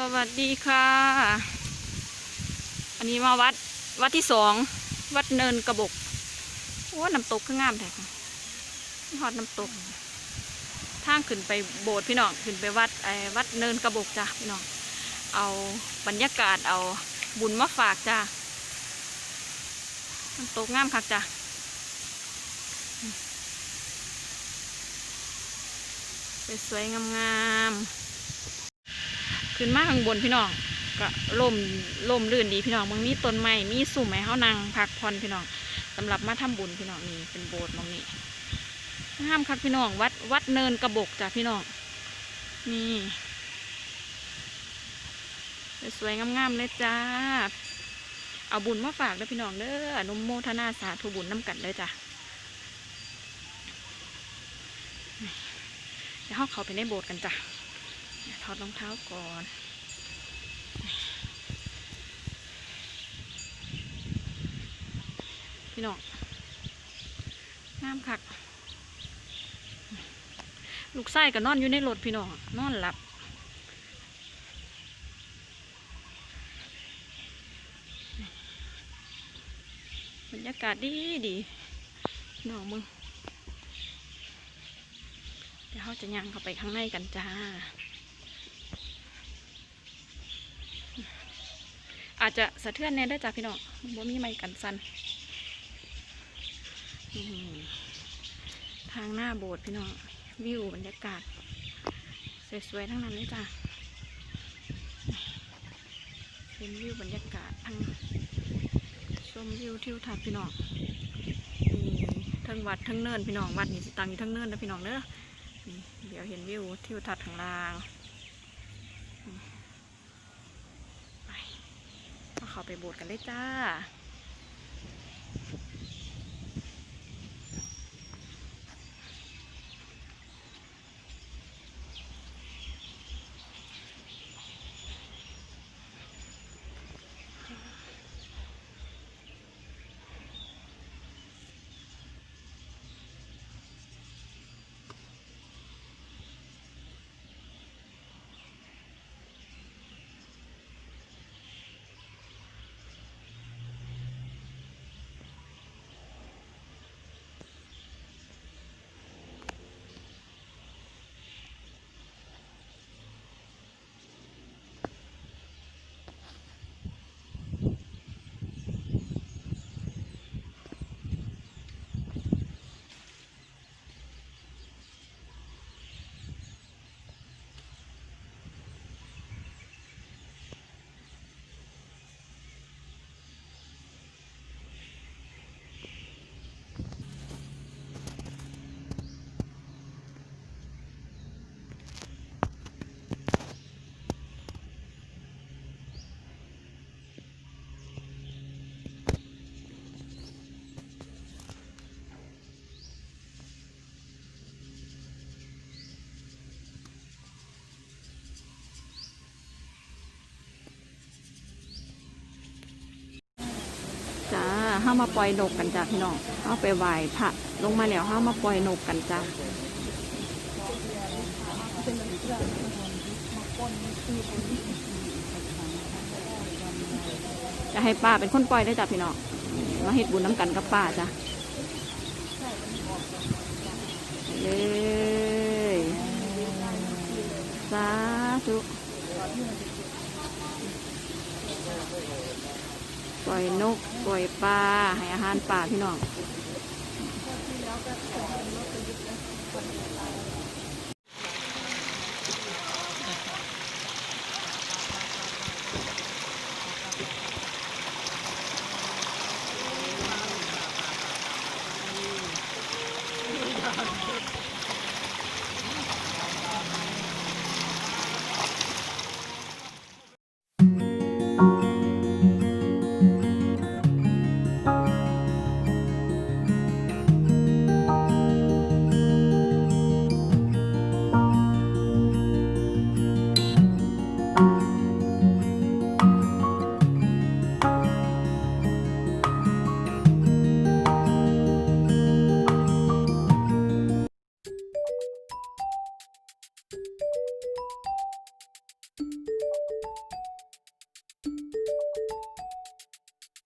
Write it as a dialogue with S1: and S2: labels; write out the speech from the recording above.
S1: สวัสดีค่ะ อันนี้มาวัดวัดที่สอง วัดเนินกระบกโอ้น้ำตกคืองามแท้ค่ะฮอดน้ำตกทางขึ้นไปโบสถ์พี่น้องขึ้นไปวัดไอ้วัดเนินกระบกจ้ะพี่น้องเอาบรรยากาศเอาบุญมาฝากจ้ะน้ำตกงามคักจ้ะสวยๆงามๆ ขึ้นมาข้างบนพี่น้องก็ล่มล่มลื่นดีพี่น้องบางมีต้นไม้มีสุ่มไม้เฮานั่งพักผ่อนพี่น้องสำหรับมาทำบุญพี่น้องนี่เป็นโบสถ์มองนี้ห้ามคักพี่น้องวัดวัดเนินกระบกจ้ะพี่น้องนี่สวยงามๆเลยจ้า เอาบุญมาฝากเด้อพี่น้องเด้อนุโมทนาสาธุบุญน้ำกันเลยจ้ะเดี๋ยวเราเขาไปในโบสถ์กันจ้ะ ถอดรองเท้าก่อน พี่น้องงามคัก ลูกไส้ก็นอนอยู่ในรถพี่น้องนอนหลับบรรยากาศดีดีน้องมึง เดี๋ยวเราจะย่างเข้าไปข้างในกันจ้า อาจจะสะเทือนแน่ได้จ้ะพี่น้องบ่มีไม้กันสันนี่ทางหน้าโบสถ์พี่น้องวิวบรรยากาศ สวยๆทั้งนั้นเลยจ้ะเป็นวิวบรรยากาศทั้งชมวิวทิวทัศน์พี่น้องทั้งวัดทั้งเนินพี่น้องวัดนี่ตังอยู่ทั้งเนินนะพี่น้องเนอะเดี๋ยวเห็นวิวทิวทัศน์ข้างล่าง ก็ เขาไปโบสถ์กันเลยจ้า จ้า ห้ามาปล่อยนกกันจ้าพี่น้องห้าไปไหว้พระลงมาแล้วห้ามาปล่อยนกกันจ้าจะให้ป้าเป็นคนปล่อยได้จ้าพี่น้องมาเฮ็ดบุญน้ำกันกับป้าจ้าไปเลยสาธุ ปล่อยนก ปล่อยปลาให้อาหารปลาพี่น้อง